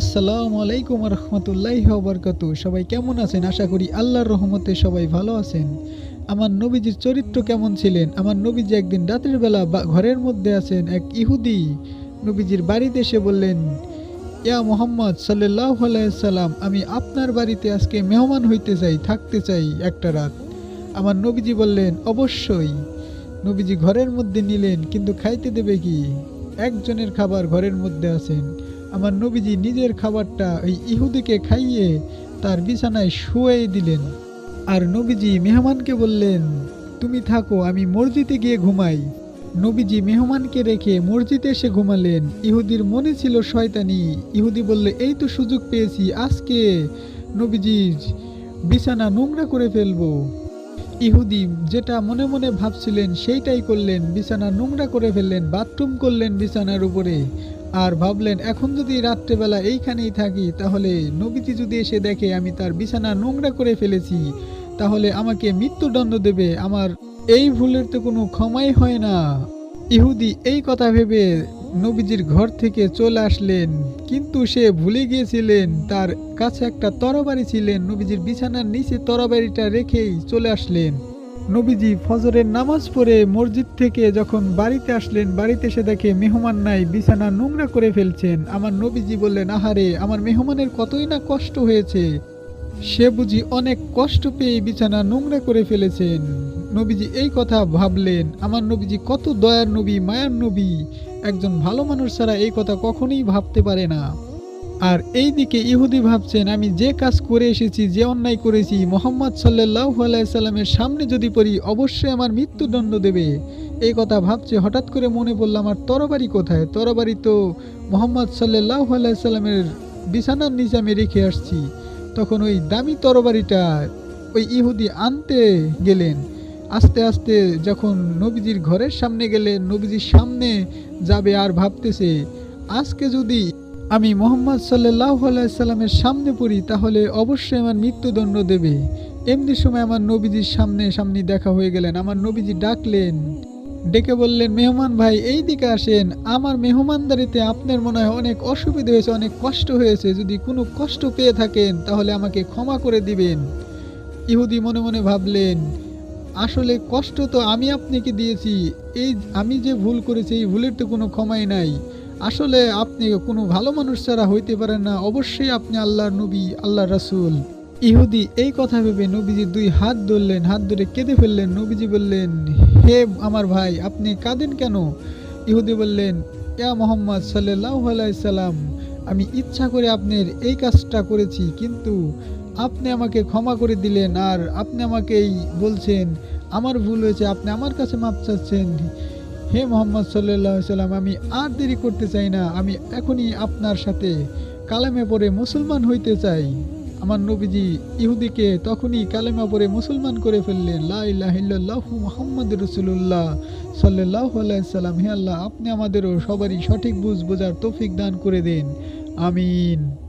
আসসালামু আলাইকুম রহমতুল্লাহ বরকত সবাই কেমন আছেন? আশা করি আল্লাহর রহমতে সবাই ভালো আছেন। আমার নবীজির চরিত্র কেমন ছিলেন? আমার নবীজি একদিন রাতের বেলা ঘরের মধ্যে আছেন এক ইহুদি। নবীজির বাড়িতে এসে বললেন, ইয়া মোহাম্মদ সাল্লাহ সাল্লাম আমি আপনার বাড়িতে আজকে মেহমান হইতে চাই, থাকতে চাই একটা রাত। আমার নবীজি বললেন, অবশ্যই। নবীজি ঘরের মধ্যে নিলেন, কিন্তু খাইতে দেবে কি? একজনের খাবার ঘরের মধ্যে আছেন। আমার নবীজি নিজের খাবারটা ওই ইহুদিকে খাইয়ে তার বিছানায় শুয়ে দিলেন। আর নবীজি মেহমানকে বললেন, তুমি থাকো, আমি মসজিদে গিয়ে ঘুমাই। নবীজি মেহমানকে রেখে মসজিদে এসে ঘুমালেন। ইহুদির মনে ছিল শয়তানি। ইহুদি বললে, এই তো সুযোগ পেয়েছি, আজকে নবীজির বিছানা নোংরা করে ফেলব। ইহুদি যেটা মনে মনে ভাবছিলেন, সেইটাই করলেন। বিছানা নোংরা করে ফেললেন, বাথরুম করলেন বিছানার উপরে। আর ভাবলেন, এখন যদি রাত্রেবেলা এইখানেই থাকি, তাহলে নবীজি যদি এসে দেখে আমি তার বিছানা নোংরা করে ফেলেছি, তাহলে আমাকে মৃত্যুদণ্ড দেবে। আমার এই ভুলের তো কোনো ক্ষমাই হয় না। ইহুদি এই কথা ভেবে নবীজির ঘর থেকে চলে আসলেন। কিন্তু সে ভুলে গিয়েছিলেন, তার কাছে একটা তরবারি ছিলেন। নবীজির বিছানার নিচে তরবারিটা রেখেই চলে আসলেন। নবীজি ফজরের নামাজ পড়ে মসজিদ থেকে যখন বাড়িতে আসলেন, বাড়িতে এসে দেখে মেহমান নাই, বিছানা নোংরা করে ফেলছেন। আমার নবীজি বললেন, আহারে, আমার মেহমানের কতই না কষ্ট হয়েছে। সে বুঝি অনেক কষ্ট পেয়ে বিছানা নোংরা করে ফেলেছেন। নবীজি এই কথা ভাবলেন, আমার নবীজি কত দয়ার নবী, মায়ার নবী। একজন ভালো মানুষ ছাড়া এই কথা কখনোই ভাবতে পারে না। আর এই দিকে ইহুদি ভাবছেন, আমি যে কাজ করে এসেছি, যে অন্যায় করেছি, মোহাম্মদ সাল্লাহ সাল্লামের সামনে যদি পড়ি, অবশ্যই আমার মৃত্যুদণ্ড দেবে। এই কথা ভাবছে, হঠাৎ করে মনে পড়ল, আমার তরবারি কোথায়? তরবারি তো মোহাম্মদ সাল্লাহ সাল্লামের বিছানার নিচে আমি রেখে আসছি। তখন ওই দামি তরবারিটা ওই ইহুদি আনতে গেলেন। আস্তে আস্তে যখন নবীজির ঘরের সামনে গেলেন, নবীজির সামনে যাবে আর ভাবতেছে, আজকে যদি আমি মোহাম্মদ সাল্লাহ সাল্লামের সামনে পড়ি, তাহলে অবশ্যই আমার মৃত্যুদণ্ড দেবে। এমনি সময় আমার নবীজির সামনে সামনে দেখা হয়ে গেলেন, আমার নবীজি ডাকলেন। ডেকে বললেন, মেহমান ভাই, এই দিকে আসেন। আমার মেহমানদারিতে আপনার মনে হয় অনেক অসুবিধা হয়েছে, অনেক কষ্ট হয়েছে। যদি কোনো কষ্ট পেয়ে থাকেন, তাহলে আমাকে ক্ষমা করে দিবেন। ইহুদি মনে মনে ভাবলেন, আসলে কষ্ট তো আমি আপনাকে দিয়েছি। এই, আমি যে ভুল করেছি, এই ভুলের তো কোনো ক্ষমাই নাই। আসলে আপনি কোনো ভালো মানুষ ছাড়া হইতে পারেন না। অবশ্যই আপনি আল্লাহর নবী আল্লাহ রাসূল। ইহুদি এই কথা ভেবে নবীজি দুই হাত ধরলেন, হাত ধরে কেঁদে ফেললেন। নবীজি বললেন, হে আমার ভাই, আপনি কাঁদেন কেন? ইহুদি বললেন, ইয়া মোহাম্মদ সাল্লাহ সাল্লাম, আমি ইচ্ছা করে আপনার এই কাজটা করেছি, কিন্তু আপনি আমাকে ক্ষমা করে দিলেন আর আপনি আমাকেই বলছেন, আমার ভুল হয়েছে, আপনি আমার কাছে মাপ চাচ্ছেন। হে মোহাম্মদ সাল্লাহ সাল্লাম, আমি আর দেরি করতে চাই না। আমি এখনই আপনার সাথে কালেমে পড়ে মুসলমান হইতে চাই। আমার নবীজি ইহুদিকে তখনই কালেমা পরে মুসলমান করে ফেললেন। লা ইলাহা ইল্লাল্লাহু মুহাম্মাদ রাসূলুল্লাহ সাল্লাল্লাহু আলাইহি সাল্লাম। হে আল্লাহ, আপনি আমাদেরও সবারই সঠিক বুঝ বোঝার তৌফিক দান করে দেন। আমিন।